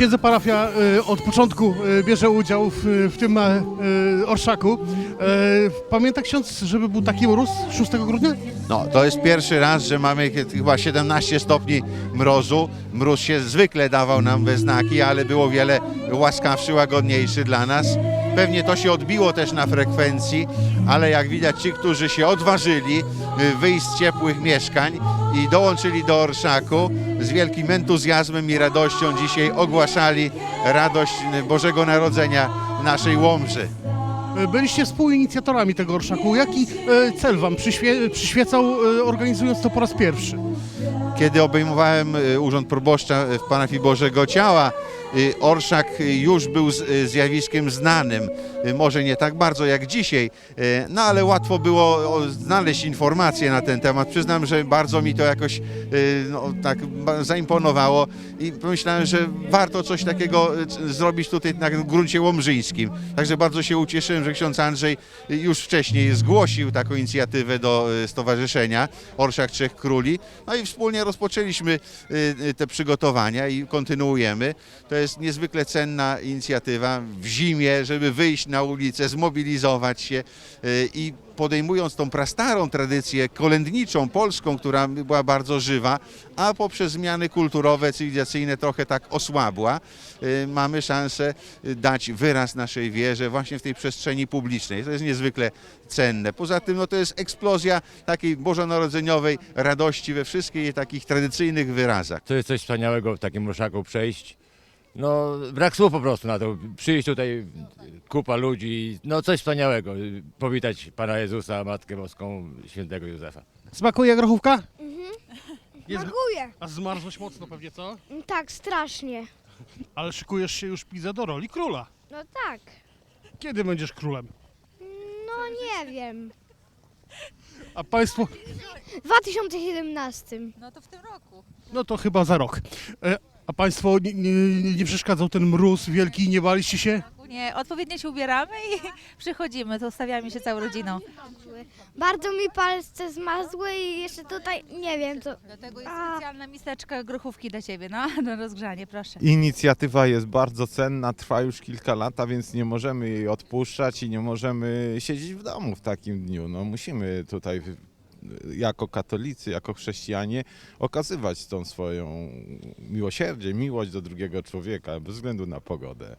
Księdze parafia y, od początku y, bierze udział w, w tym e, orszaku. E, Pamięta ksiądz, żeby był taki mróz 6 grudnia? No, to jest pierwszy raz, że mamy ch- chyba 17 stopni mrozu. Mróz się zwykle dawał nam we znaki, ale było wiele łaskawszy, łagodniejszy dla nas. Pewnie to się odbiło też na frekwencji, ale jak widać ci, którzy się odważyli y, wyjść z ciepłych mieszkań i dołączyli do orszaku, z wielkim entuzjazmem i radością dzisiaj ogłaszali radość y, Bożego Narodzenia naszej Łomży. E, Byliście współinicjatorami tego orszaku. Jaki e, cel wam przyświe, przyświecał, e, organizując to po raz pierwszy? Kiedy obejmowałem urząd proboszcza w parafii Bożego Ciała, orszak y, już był y, zjawiskiem znanym. Y, Może nie tak bardzo jak dzisiaj, no ale łatwo było znaleźć informacje na ten temat. Przyznam, że bardzo mi to jakoś no, tak zaimponowało i pomyślałem, że warto coś takiego zrobić tutaj na gruncie łomżyńskim. Także bardzo się ucieszyłem, że ksiądz Andrzej już wcześniej zgłosił taką inicjatywę do stowarzyszenia Orszak Trzech Króli. No i wspólnie rozpoczęliśmy te przygotowania i kontynuujemy. To jest niezwykle cenna inicjatywa w zimie, żeby wyjść na ulicę, zmobilizować się y, i podejmując tą prastarą tradycję kolędniczą, polską, która była bardzo żywa, a poprzez zmiany kulturowe, cywilizacyjne trochę tak osłabła, y, mamy szansę y, dać wyraz naszej wierze właśnie w tej przestrzeni publicznej. To jest niezwykle cenne. Poza tym no, to jest eksplozja takiej bożonarodzeniowej radości we wszystkich takich tradycyjnych wyrazach. To jest coś wspaniałego w takim orszaku przejść. No, brak słów po prostu na to. Przyjść tutaj, kupa ludzi, no coś wspaniałego. Powitać Pana Jezusa, Matkę Boską, świętego Józefa. Smakuje grochówka? Jest, Smakuje. a zmarzłeś mocno pewnie, co? Tak, strasznie. Ale szykujesz się już, Pizza, do roli króla. No tak. Kiedy będziesz królem? No nie wiem. A państwo, W 2017. No to w tym roku. no to chyba za rok. E, A państwo, nie, nie, nie przeszkadzał ten mróz wielki, nie baliście się? Nie, odpowiednio się ubieramy i przychodzimy, to ustawiamy się całą rodziną. Bardzo mi palce zmazły i jeszcze tutaj nie wiem co. Dlatego jest A. specjalna miseczka grochówki dla Ciebie, no, na rozgrzanie, proszę. Inicjatywa jest bardzo cenna, trwa już kilka lat, a więc nie możemy jej odpuszczać i nie możemy siedzieć w domu w takim dniu. No, musimy tutaj jako katolicy, jako chrześcijanie okazywać tą swoją miłosierdzie, miłość do drugiego człowieka bez względu na pogodę.